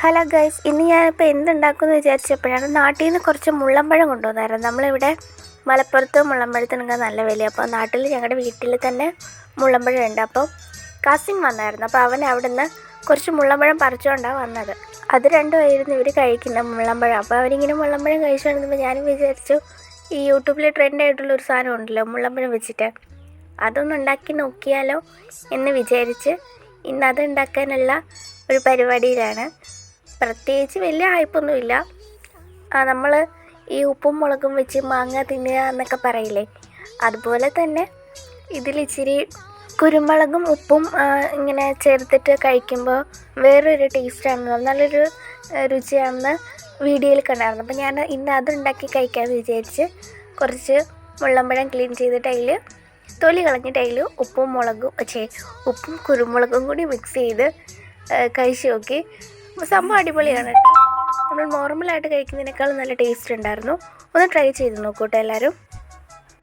Hello guys ഇന്ന് ഞാനിപ്പോൾ എന്തുണ്ടാക്കുമെന്ന് വിചാരിച്ചപ്പോഴാണ് നാട്ടിൽ നിന്ന് കുറച്ച് മുള്ളമ്പഴം കൊണ്ടുവന്നായിരുന്നു. നമ്മളിവിടെ മലപ്പുറത്ത് മുള്ളമ്പഴത്തിനൊക്കെ നല്ല വില അപ്പോൾ നാട്ടിൽ ഞങ്ങളുടെ വീട്ടിൽ തന്നെ മുള്ളമ്പഴം ഉണ്ട്. അപ്പോൾ കസിൻ വന്നായിരുന്നു. അപ്പോൾ അവൻ അവിടെ നിന്ന് കുറച്ച് മുള്ളമ്പഴം പറിച്ചുകൊണ്ടാണ് വന്നത്. അത് രണ്ടുമായിരുന്നു ഇവർ കഴിക്കുന്ന മുള്ളമ്പഴം അപ്പോൾ അവരിങ്ങനെ മുള്ളമ്പഴം കഴിച്ചുകൊണ്ടിരുന്നപ്പോൾ ഞാനും വിചാരിച്ചു ഈ യൂട്യൂബിൽ ട്രെൻഡ് ആയിട്ടുള്ള ഒരു സാധനം ഉണ്ടല്ലോ മുള്ളമ്പഴം വെച്ചിട്ട്. അതൊന്ന് ഉണ്ടാക്കി നോക്കിയാലോ എന്ന് വിചാരിച്ച് ഇന്ന് അത് ഉണ്ടാക്കാനുള്ള ഒരു പരിപാടിയിലാണ് പ്രത്യേകിച്ച് വലിയ ഹൈപ്പൊന്നുമില്ല നമ്മൾ ഈ ഉപ്പും മുളകും വെച്ച് മാങ്ങ തിന്നുക എന്നൊക്കെ പറയില്ലേ? അതുപോലെ തന്നെ ഇതിലിച്ചിരി കുരുമുളകും ഉപ്പും ഇങ്ങനെ ചേർത്തിട്ട് കഴിക്കുമ്പോൾ വേറൊരു ടേസ്റ്റാണ് നല്ലൊരു രുചിയാണെന്ന് വീഡിയോയിൽ കണ്ടായിരുന്നു. അപ്പോൾ ഞാൻ ഇന്ന് അതുണ്ടാക്കി കഴിക്കാമെന്ന് വിചാരിച്ച് കുറച്ച് മുള്ളമ്പഴം ക്ലീൻ ചെയ്തിട്ട് അതിൽ തൊലി കളഞ്ഞിട്ട് അതിൽ ഉപ്പും മുളകും ഛേ ഉപ്പും കുരുമുളകും കൂടി മിക്സ് ചെയ്ത് കഴിച്ചു നോക്കി. സംഭവം അടിപൊളിയാണ് കേട്ടോ. നമ്മൾ നോർമലായിട്ട് കഴിക്കുന്നതിനേക്കാൾ നല്ല ടേസ്റ്റ് ഉണ്ടായിരുന്നു. ഒന്ന് ട്രൈ ചെയ്ത് നോക്കൂ കേട്ടോ എല്ലാവരും.